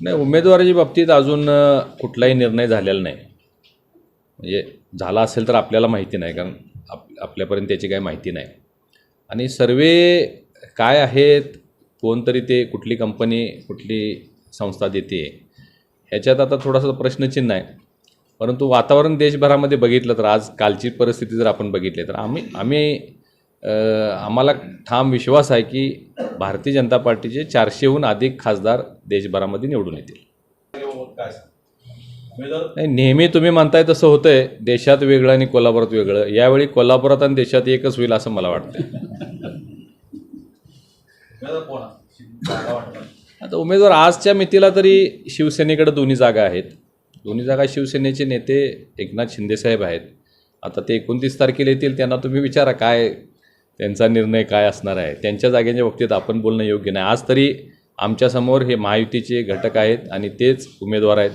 नाही उमेदवाराच्या बाबतीत अजून कुठलाही निर्णय झालेला नाही. म्हणजे झाला असेल तर आपल्याला माहिती नाही कारण आप आपल्यापर्यंत त्याची काही माहिती नाही. आणि सर्वे काय आहेत कोणतरी ते कुठली कंपनी कुठली संस्था देते ह्याच्यात आता थोडासा प्रश्नचिन्ह आहे. परंतु वातावरण देशभरामध्ये बघितलं तर आज कालची परिस्थिती जर आपण बघितली तर आम्ही आम्ही आम्हाला ठाम विश्वास आहे की भारतीय जनता पार्टीचे चारशेहून अधिक खासदार देशभरामध्ये निवडून येतील. नाही नेहमी तुम्ही म्हणताय तसं होतंय. देशात वेगळं आणि कोल्हापुरात वेगळं. यावेळी कोल्हापुरात आणि देशात एकच होईल असं मला वाटतं आता उमेदवार आजच्या मितीला तरी शिवसेनेकडे दोन्ही जागा आहेत. दोन्ही जागा शिवसेनेचे नेते एकनाथ शिंदेसाहेब आहेत. आता ते एकोणतीस तारखेला येतील त्यांना तुम्ही विचारा काय त्यांचा निर्णय काय असणार आहे? त्यांच्या जागेच्या बाबतीत आपण बोलणं योग्य नाही. आज तरी आमच्यासमोर हे महायुतीचे घटक आहेत आणि तेच उमेदवार आहेत.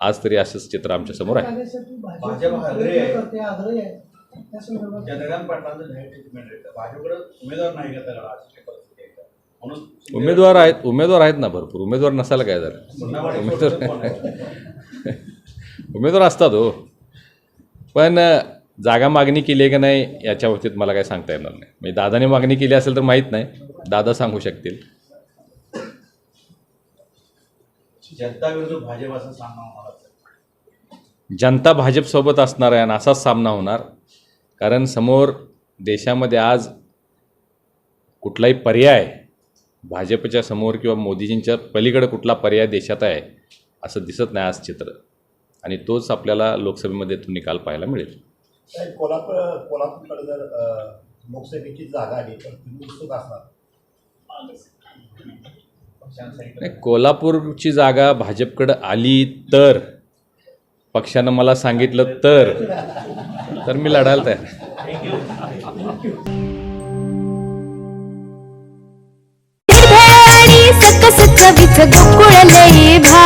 आज तरी असंच चित्र आमच्यासमोर आहे. उमेदवार आहेत. उमेदवार आहेत ना भरपूर. उमेदवार नसायला काय झालं उमेदवार उमेदवार असतात हो. पण जागा मागणी केली आहे का नाही याच्या बाबतीत मला काय सांगता येणार नाही. म्हणजे दादाने मागणी केली असेल तर माहीत नाही. दादा सांगू शकतील. जनता विरुद्ध भाजप असा सामना होणार. जनता भाजपसोबत असणार आहे आणि असाच सामना होणार. कारण समोर देशामध्ये आज कुठलाही पर्याय भाजपच्या समोर किंवा मोदीजींच्या पलीकडे कुठला पर्याय देशात आहे असं दिसत नाही आज चित्र. आणि तोच आपल्याला लोकसभेमध्ये तो निकाल पाहायला मिळेल. साहेब, कोल्हापूर कोल्हापूरकडे जर लोकसभेची जागा आली तर तुम्ही उत्सुक असणार? कोल्हापूरची जागा भाजपकडं आली तर पक्षानं मला सांगितलं तर तर मी लढायला तयार सकस चवीच गोकुळ लई भारी.